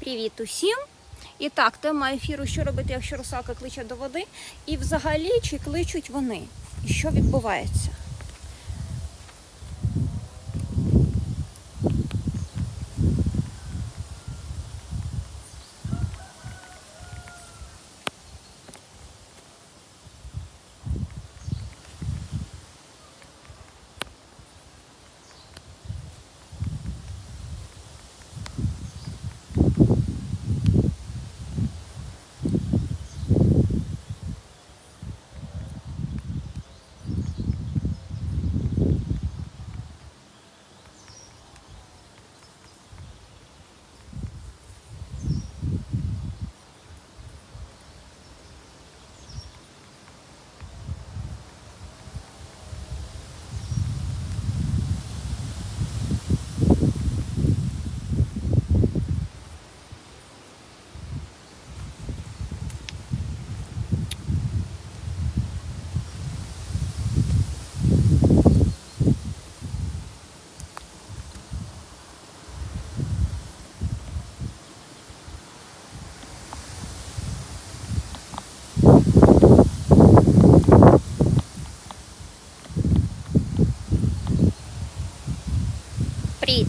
Привіт усім! І так, тема ефіру, що робити, якщо русалка кличе до води, і взагалі чи кличуть вони, і що відбувається. Привіт!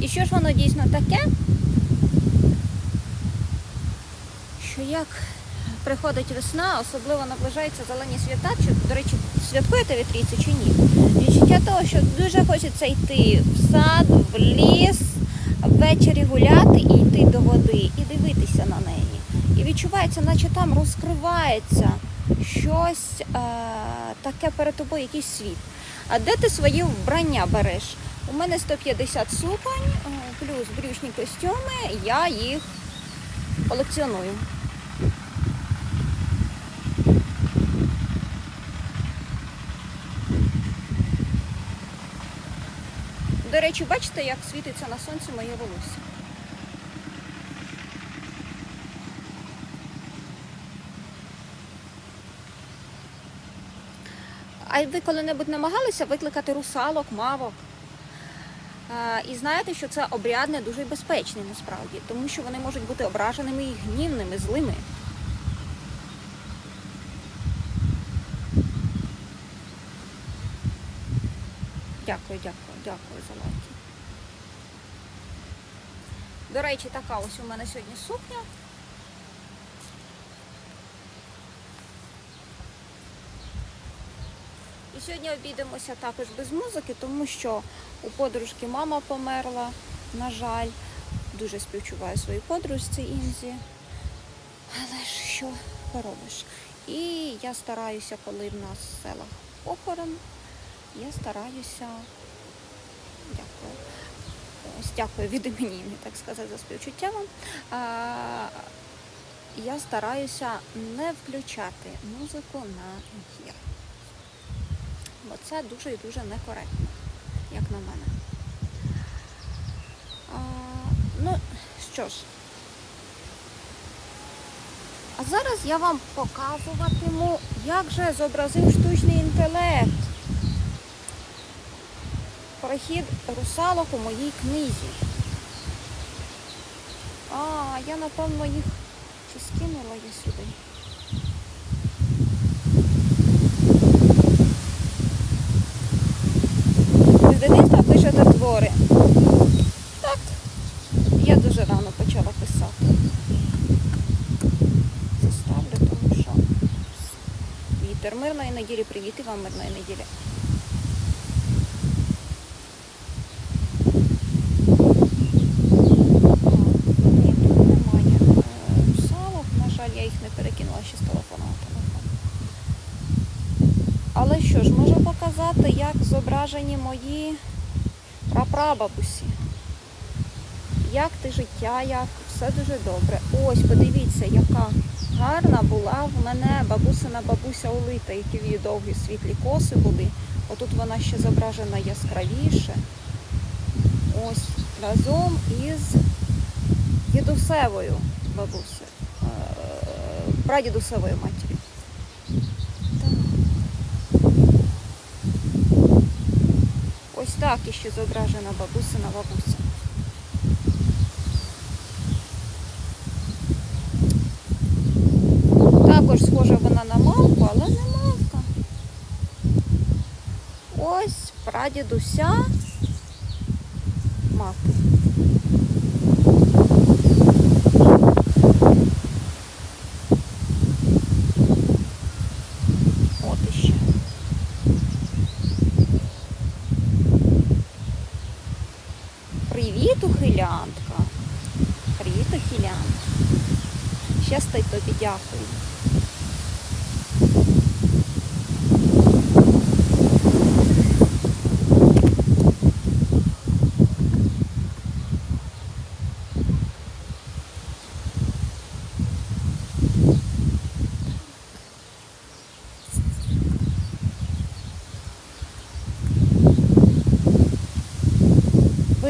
І що ж воно дійсно таке? Що як приходить весна, особливо наближаються зелені свята, чи, до речі, святкуєте ви чи ні? Відчуття того, що дуже хочеться йти в сад, в ліс, ввечері гуляти і йти до води, і дивитися на неї. І відчувається, наче там розкривається щось е, таке перед тобою, якийсь світ. А де ти свої вбрання береш? У мене 150 суконь, е, плюс брючні костюми, я їх колекціоную. До речі, бачите, як світиться на сонці моє волосся? А ви коли-небудь намагалися викликати русалок, мавок? І знаєте, що це обряд не дуже безпечний насправді, тому що вони можуть бути ображеними і гнівними, злими. Дякую, дякую, дякую за лайки. До речі, така ось у мене сьогодні сукня. І сьогодні обійдемося також без музики, тому що у подружки мама померла, на жаль. Дуже співчуваю своїй подружці Інзі. Але ж що поробиш? І я стараюся, коли в нас в селах похорон, я стараюся. Дякую. Ось дякую від імені, так сказати, за співчуття вам. Я стараюся не включати музику на ефір. Бо це дуже і дуже некоректно, як на мене. А, ну, що ж. А зараз я вам показуватиму, як же зобразив штучний інтелект. Прохід русалок у моїй книзі. А, я напевно їх чи скинула я сюди. З дитинства пишете твори. Так. Я дуже рано почала писати. Це ставлю, тому що вітер мирної неділі, привіт і вам мирної неділі. Ні, тут немає е, русалок. На жаль, я їх не перекинула ще з телефону на телефон. Але що ж, можу показати, як зображені мої прапрабабусі. Як ти життя, як все дуже добре. Ось, подивіться, яка гарна була в мене бабусина бабуся Олита, які в її довгі світлі коси були. Отут вона ще зображена яскравіше. Ось разом із дідусевою бабусею. Е, прадідусової матері. Так. Так іще зображена бабусина бабуся. Також схожа вона на мавку, але не мавка. Ось прадідуся Привіт, ухилянтка. Привіт, ухилянтка. Щасти тобі дякую.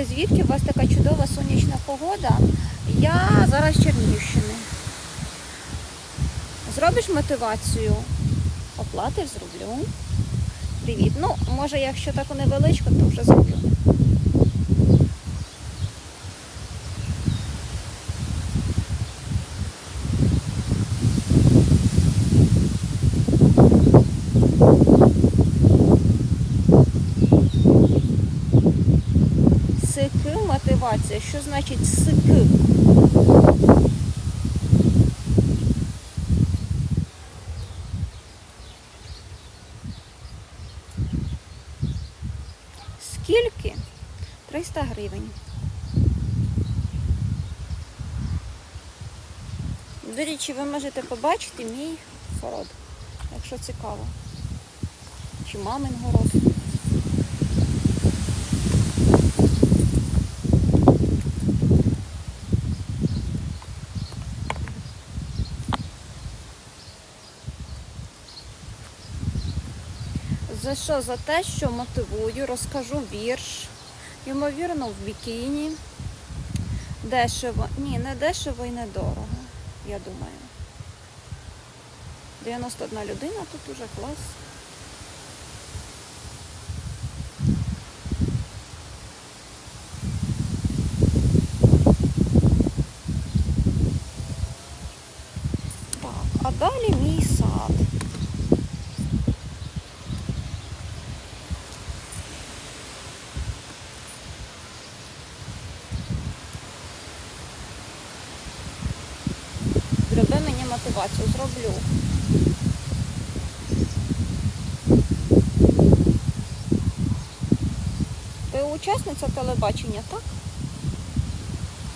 Ви звідки у вас така чудова сонячна погода? Я зараз з Чернігівщини. Зробиш мотивацію? Оплатиш зроблю. Привіт. Ну, може, якщо таку невеличку, то вже зроблю. Сики мотивація. Що значить сики? Скільки? 300 гривень. До речі, ви можете побачити мій город, якщо цікаво. Чи мамин город. За що? За те, що мотивую, розкажу вірш. Ймовірно, в бікіні. Дешево. Ні, не дешево і не дорого, я думаю. 91 людина, тут уже клас. Так, а далі мій сад. Зроби мені мотивацію. Ти учасниця телебачення, так?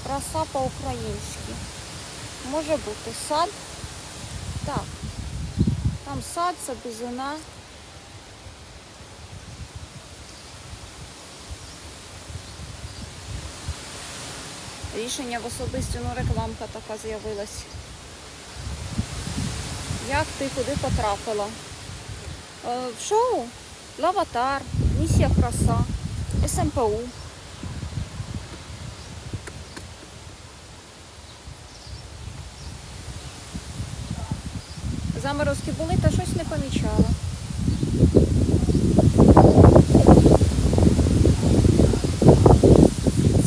Краса по-українськи. Може бути сад. Так. Там сад, це бузина. Рішення в особисті, ну рекламка така з'явилась. Як ти куди потрапила? Е, В шоу Лаватар, Місія краса, СМПУ. Заморозки були, та щось не помічала.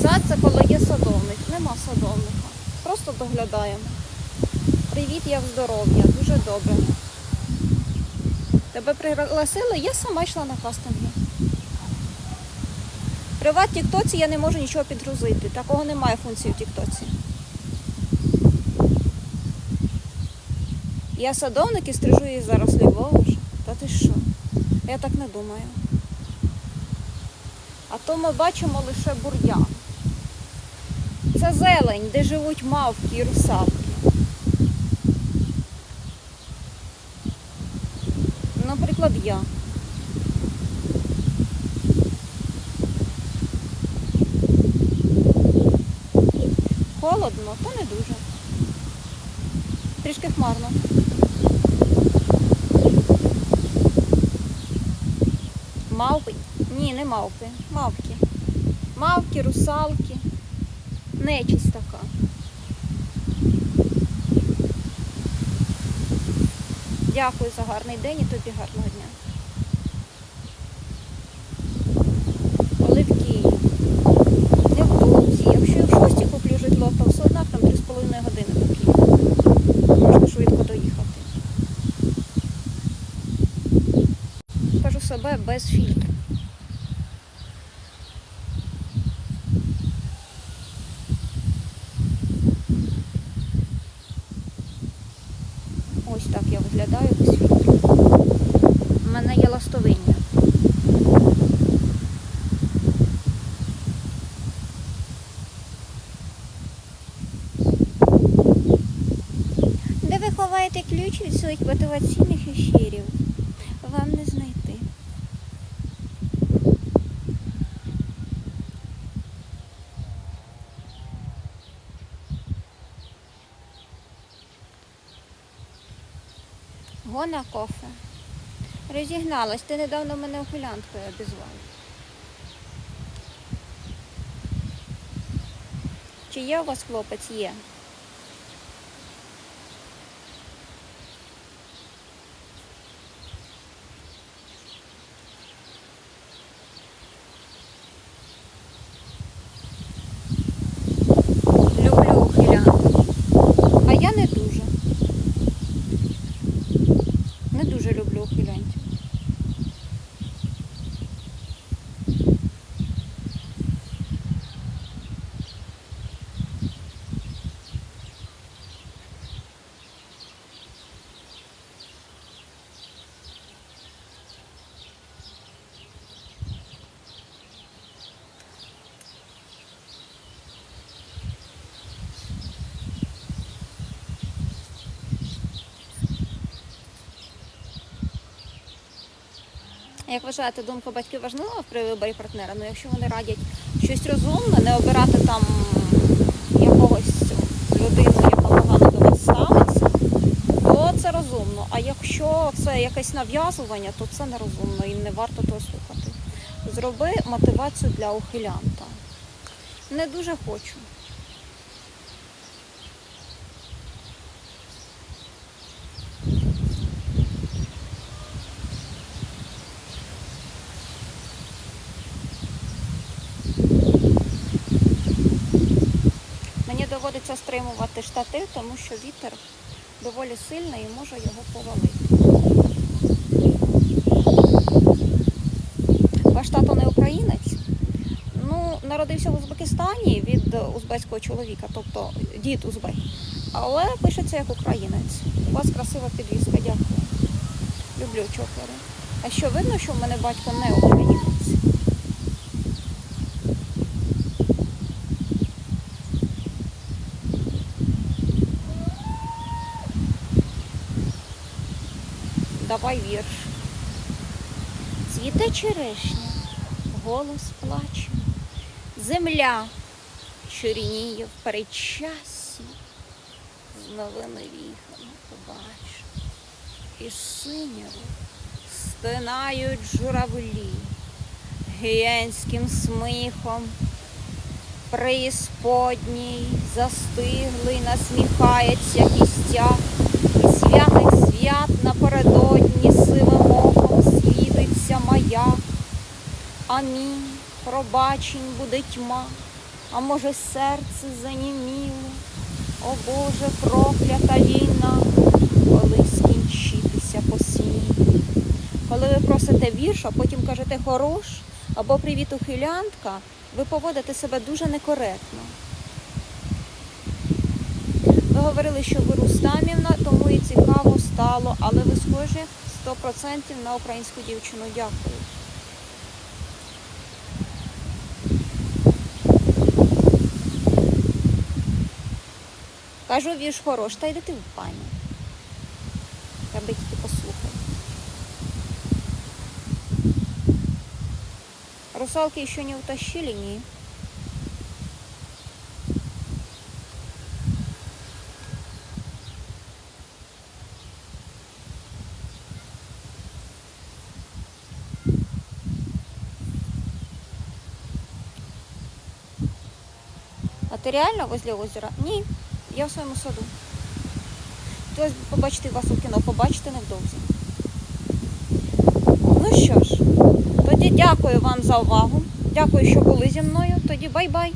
Сад це коли є садовник. Нема садовника. Просто доглядаємо. Привіт, як здоров'я. Дуже добре. Тебе пригласили, я сама йшла на кастинги. Приват Тіктоці я не можу нічого підгрузити. Такого немає функції в Тіктоці. Я садовник і стрижу її зараз Боже. Та ти що? Я так не думаю. А то ми бачимо лише бур'ян. Це зелень, де живуть мавки і русалки. Наприклад, я. Холодно, та не дуже. Трішки хмарно. Мавпи? Ні, не мавпи. Мавки. Мавки, русалки. Нечисть така. Дякую за гарний день і тобі гарного дня. Коли в Києві. Якщо я в шості куплю житло, то все одно там 3,5 години до Києва. Можна швидко доїхати. Кажу себе без фільтру. Ось так я виглядаю без фільтру. У мене є ластовиння. Де ви ховаєте ключ від своїх мотиваційних ефірів? Вам не знайти. Гона кофе. Розігналась. Ти недавно мене гулянкою обізвав. Чи є у вас хлопець? Є. Люблю ухилянтів. А я не дуже. Не дуже люблю ухилянтів. Як вважаєте, думка батьків важлива при виборі партнера? Ну, якщо вони радять щось розумне, не обирати там якогось людину, яка погано до вас ставиться, то це розумно. А якщо це якесь нав'язування, то це нерозумно і не варто того слухати. Зроби мотивацію для ухилянта. Не дуже хочу. Стримувати штатив, тому що вітер доволі сильний і може його повалити. Ваш тато не українець. Ну, народився в Узбекистані від узбецького чоловіка, тобто дід узбек. Але пишеться як українець. У вас красива підвізка, дякую. Люблю чокери. А що видно, що в мене батько не українець? Давай вірш. Цвіте черешня, голос плаче, земля чорніє в передчасі, з новими віхами побачу. І синєво стинають журавлі, гієнським сміхом, преісподній застиглий, насміхається кістяк, і святих свят напередодні Амінь, пробачень буде тьма, а може серце заніміло. О Боже, проклята війна, коли скінчитися посміє. Коли ви просите вірш, а потім кажете хорош або привіт ухилянтка, ви поводите себе дуже некоректно. Ви говорили, що ви Рустамівна, тому і цікаво стало, але ви схожі 100% на українську дівчину. Дякую. Кажу, вірш хорош, та йди ти в пані. Я би тільки послухав. Русалки еще не утащили, ні. А ти реально возле озера? Ні, Я в своєму саду. б побачити вас у кіно. Побачите невдовзі. Ну що ж, тоді дякую вам за увагу. Дякую, що були зі мною. Тоді бай-бай.